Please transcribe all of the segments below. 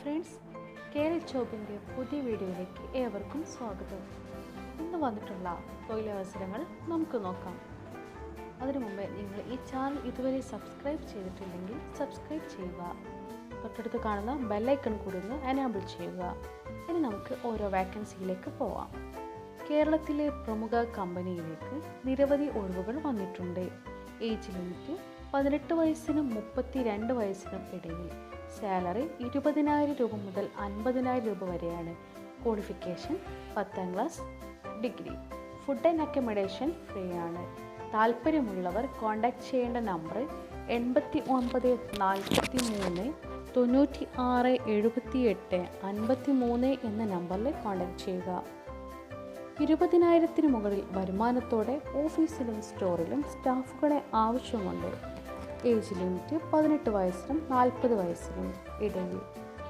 Friends Kerala ചോപ്പിന്റെ പുതിയ വീഡിയോയിലേക്ക് ഏവർക്കും സ്വാഗതം. ഇന്ന് വന്നിട്ടുള്ള തൊഴിലവസരങ്ങൾ നമുക്ക് നോക്കാം. അതിനു മുമ്പേ നിങ്ങൾ ഈ ചാനൽ ഇതുവരെ സബ്സ്ക്രൈബ് ചെയ്തിട്ടില്ലെങ്കിൽ സബ്സ്ക്രൈബ് ചെയ്യുക. തൊട്ടടുത്ത് കാണുന്ന ബെല്ലൈക്കൺ കൂടി ഒന്ന് എനാബിൾ ചെയ്യുക. ഇനി നമുക്ക് ഓരോ വാക്കൻസിയിലേക്ക് പോവാം. കേരളത്തിലെ പ്രമുഖ കമ്പനിയിലേക്ക് നിരവധി ഒഴിവുകൾ വന്നിട്ടുണ്ട്. ഏജ് ലിമിറ്റ് പതിനെട്ട് വയസ്സിനും മുപ്പത്തി രണ്ട് വയസ്സിനും ഇടയിൽ സാലറി ഇരുപതിനായിരം രൂപ മുതൽ അൻപതിനായിരം രൂപ വരെയാണ്. ക്വാളിഫിക്കേഷൻ പത്താം class degree food and accommodation free ആണ്. താല്പര്യമുള്ളവർ കോൺടാക്ട് ചെയ്യേണ്ട നമ്പർ എൺപത്തി ഒമ്പത് നാൽപ്പത്തി മൂന്ന് തൊണ്ണൂറ്റി ആറ് എഴുപത്തി എട്ട് അൻപത്തി മൂന്ന് എന്ന നമ്പറിൽ കോൺടാക്ട് ചെയ്യുക. ഇരുപതിനായിരത്തിന് മുകളിൽ വരുമാനത്തോടെ ഓഫീസിലും സ്റ്റോറിലും സ്റ്റാഫുകളെ ആവശ്യമുണ്ട്. ഏജ് ലിമിറ്റ് പതിനെട്ട് വയസ്സിനും നാൽപ്പത് വയസ്സിനും ഇടയിൽ.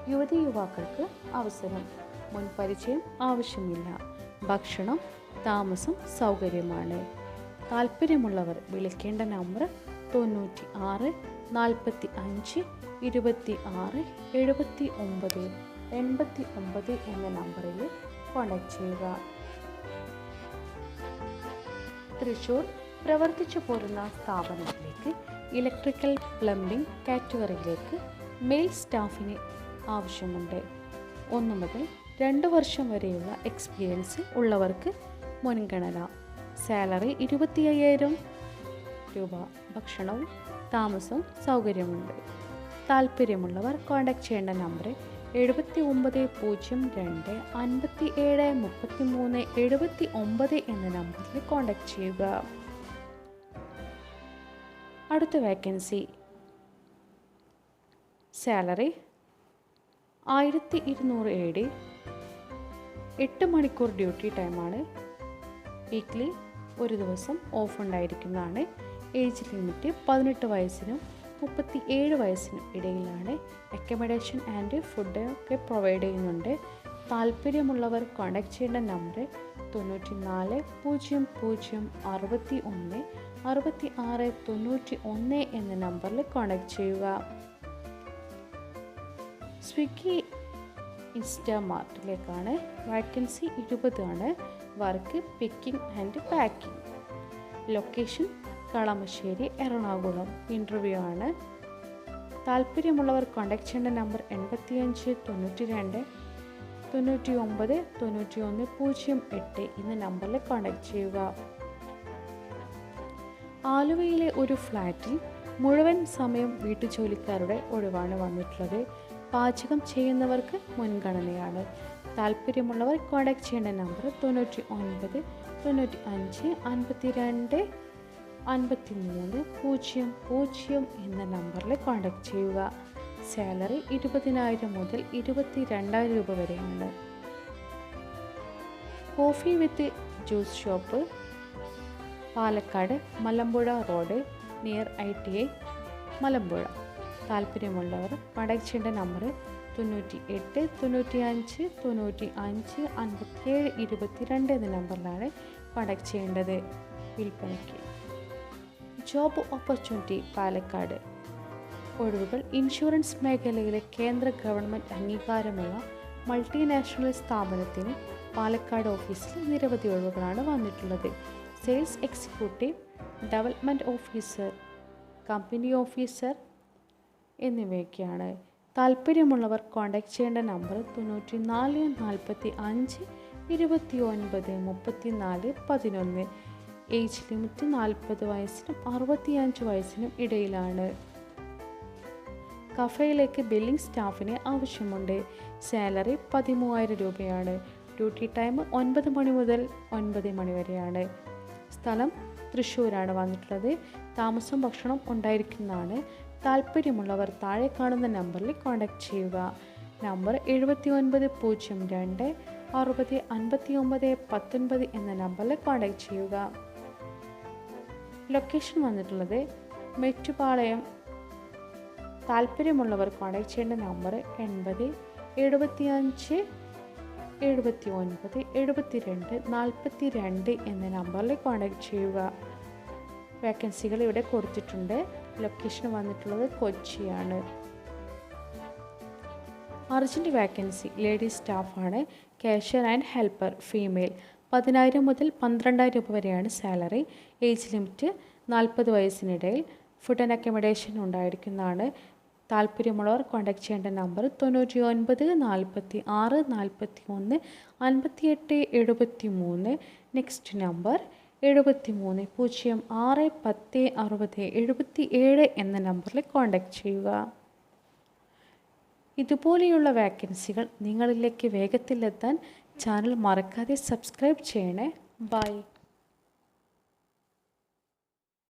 യുവതി യുവാക്കൾക്ക് അവസരം. മുൻപരിചയം ആവശ്യമില്ല. ഭക്ഷണം താമസം സൗകര്യമാണ്. താല്പര്യമുള്ളവർ വിളിക്കേണ്ട നമ്പർ തൊണ്ണൂറ്റി ആറ് നാൽപ്പത്തി അഞ്ച് ഇരുപത്തി ആറ് എഴുപത്തി ഒമ്പത് എൺപത്തി ഒമ്പത് എന്ന നമ്പറിൽ കോൺടാക്ട് ചെയ്യുക. തൃശൂർ പ്രവർത്തിച്ചു പോരുന്ന സ്ഥാപനത്തിലേക്ക് ഇലക്ട്രിക്കൽ പ്ലംബിംഗ് കാറ്റഗറിയിലേക്ക് മെയിൽ സ്റ്റാഫിന് ആവശ്യമുണ്ട്. ഒന്ന് മുതൽ രണ്ട് വർഷം വരെയുള്ള എക്സ്പീരിയൻസ് ഉള്ളവർക്ക് മുൻഗണന. സാലറി ഇരുപത്തി അയ്യായിരം രൂപ. ഭക്ഷണവും താമസവും സൗകര്യമുണ്ട്. താല്പര്യമുള്ളവർ കോൺടാക്ട് ചെയ്യേണ്ട നമ്പർ എഴുപത്തി ഒമ്പത് പൂജ്യം രണ്ട് അൻപത്തി ഏഴ് മുപ്പത്തി മൂന്ന് എഴുപത്തി ഒമ്പത് എന്ന നമ്പറിൽ കോൺടാക്ട് ചെയ്യുക. അടുത്ത വേക്കൻസി സാലറി ആയിരത്തി ഇരുന്നൂറ് എ ഡി എട്ട് മണിക്കൂർ ഡ്യൂട്ടി ടൈമാണ് വീക്ക്ലി ഒരു ദിവസം ഓഫ് ഉണ്ടായിരിക്കുന്നതാണ്. ഏജ് ലിമിറ്റ് പതിനെട്ട് വയസ്സിനും മുപ്പത്തി ഏഴ് വയസ്സിനും ഇടയിലാണ്. അക്കമഡേഷൻ ആൻഡ് ഫുഡ് ഒക്കെ പ്രൊവൈഡ് ചെയ്യുന്നുണ്ട്. താല്പര്യമുള്ളവർ കോൺടാക്ട് ചെയ്യേണ്ട നമ്പർ തൊണ്ണൂറ്റി നാല് പൂജ്യം പൂജ്യം അറുപത്തി ഒന്ന് അറുപത്തി ആറ് തൊണ്ണൂറ്റി ഒന്ന് എന്ന നമ്പറിൽ കോൺടാക്ട് ചെയ്യുക. സ്വിഗ്ഗി ഇൻസ്റ്റാമാർട്ടിലേക്കാണ് വാക്കൻസി ഇരുപതാണ് work picking and packing location Kalamassery Ernakulam. Interview ആണ്. താല്പര്യമുള്ളവർ കോൺടാക്ട് ചെയ്യേണ്ട നമ്പർ എൺപത്തിയഞ്ച് തൊണ്ണൂറ്റി രണ്ട് തൊണ്ണൂറ്റി ഒമ്പത് തൊണ്ണൂറ്റി ഒന്ന് പൂജ്യം എട്ട് എന്ന നമ്പറിൽ കോണ്ടാക്ട് ചെയ്യുക. ആലുവയിലെ ഒരു ഫ്ലാറ്റിൽ മുഴുവൻ സമയം വീട്ടുജോലിക്കാരുടെ ഒഴിവാണ് വന്നിട്ടുള്ളത്. പാചകം ചെയ്യുന്നവർക്ക് മുൻഗണനയാണ്. താല്പര്യമുള്ളവർ കോൺടാക്ട് ചെയ്യേണ്ട നമ്പർ തൊണ്ണൂറ്റി ഒൻപത് തൊണ്ണൂറ്റി അഞ്ച് അൻപത്തി രണ്ട് അൻപത്തി മൂന്ന് പൂജ്യം പൂജ്യം എന്ന നമ്പറിൽ കോൺടാക്ട് ചെയ്യുക. സാലറി ഇരുപതിനായിരം മുതൽ ഇരുപത്തി രണ്ടായിരം രൂപ വരെയാണ് coffee with juice shop Palakkad Malampuzha road near I T I Malampuzha. താല്പര്യമുള്ളവർ കോൺടാക്ട് നമ്പർ തൊണ്ണൂറ്റി എട്ട് തൊണ്ണൂറ്റി അഞ്ച് തൊണ്ണൂറ്റി അഞ്ച് അൻപത്തിയേഴ് ഇരുപത്തിരണ്ട് എന്ന നമ്പറിലാണ് വടക്ക് ചെയ്യേണ്ടത് വിൽപ്പനയ്ക്ക്. Job opportunity Palakkad. ഒഴിവുകൾ ഇൻഷുറൻസ് മേഖലയിലെ കേന്ദ്ര ഗവൺമെന്റ് അംഗീകാരമുള്ള മൾട്ടിനാഷണൽ സ്ഥാപനത്തിന് പാലക്കാട് ഓഫീസിൽ നിരവധി ഒഴിവുകളാണ് വന്നിട്ടുള്ളത്. Sales executive development officer company officer എന്നിവയൊക്കെയാണ്. താല്പര്യമുള്ളവർ കോൺടാക്ട് ചെയ്യേണ്ട നമ്പർ തൊണ്ണൂറ്റി നാല് നാൽപ്പത്തി അഞ്ച് ഇരുപത്തി ഒൻപത് മുപ്പത്തി നാല് പതിനൊന്ന്. ഏജ് ലിമിറ്റ് നാൽപ്പത് വയസ്സിനും അറുപത്തിയഞ്ച് വയസ്സിനും ഇടയിലാണ്. കഫയിലേക്ക് ബില്ലിംഗ് സ്റ്റാഫിന് ആവശ്യമുണ്ട്. സാലറി പതിമൂവായിരം രൂപയാണ്. ഡ്യൂട്ടി ടൈം ഒൻപത് മണി മുതൽ ഒൻപത് മണി വരെയാണ്. സ്ഥലം തൃശ്ശൂരാണ് വന്നിട്ടുള്ളത്. താമസം ഭക്ഷണം ഉണ്ടായിരിക്കുന്നതാണ്. താല്പര്യമുള്ളവർ താഴെ കാണുന്ന നമ്പറിൽ കോൺടാക്ട് ചെയ്യുക. നമ്പർ എഴുപത്തി ഒൻപത് പൂജ്യം രണ്ട് അറുപത് അൻപത്തി ഒമ്പത് പത്തൊൻപത് എന്ന നമ്പറിൽ കോൺടാക്ട് ചെയ്യുക. ലൊക്കേഷൻ വന്നിട്ടുള്ളത് മെറ്റുപാളയം താല്പര്യമുള്ളവർ കോൺടാക്ട് ചെയ്യേണ്ട നമ്പർ എൺപത് എഴുപത്തി അഞ്ച് എഴുപത്തി ഒൻപത് എഴുപത്തി രണ്ട് നാൽപ്പത്തി രണ്ട് എന്ന നമ്പറിൽ കോൺടാക്ട് ചെയ്യുക. വേക്കൻസികൾ ഇവിടെ കൊടുത്തിട്ടുണ്ട്. ലൊക്കേഷൻ വന്നിട്ടുള്ളത് കൊച്ചിയാണ്. Urgent vacancy ladies സ്റ്റാഫാണ്. Cashier and helper female. പതിനായിരം മുതൽ പന്ത്രണ്ടായിരം രൂപ വരെയാണ് സാലറി. ഏജ് ലിമിറ്റ് നാൽപ്പത് വയസ്സിനിടയിൽ. ഫുഡ് ആൻഡ് അക്കോമഡേഷൻ ഉണ്ടായിരിക്കുന്നതാണ്. താല്പര്യമുള്ളവർ കോൺടാക്ട് ചെയ്യേണ്ട നമ്പർ തൊണ്ണൂറ്റി ഒൻപത് നാൽപ്പത്തി ആറ് നാൽപ്പത്തി ഒന്ന് അൻപത്തിയെട്ട് എഴുപത്തി മൂന്ന് നെക്സ്റ്റ് നമ്പർ എഴുപത്തി മൂന്ന് പൂജ്യം ആറ് പത്ത് അറുപത് എഴുപത്തി ഏഴ് എന്ന നമ്പറിൽ കോൺടാക്ട് ചെയ്യുക. ഇതുപോലെയുള്ള വാക്കൻസികൾ നിങ്ങളിലേക്ക് വേഗത്തിലെത്താൻ ചാനൽ മറക്കാതെ സബ്സ്ക്രൈബ് ചെയ്യണേ. ബൈ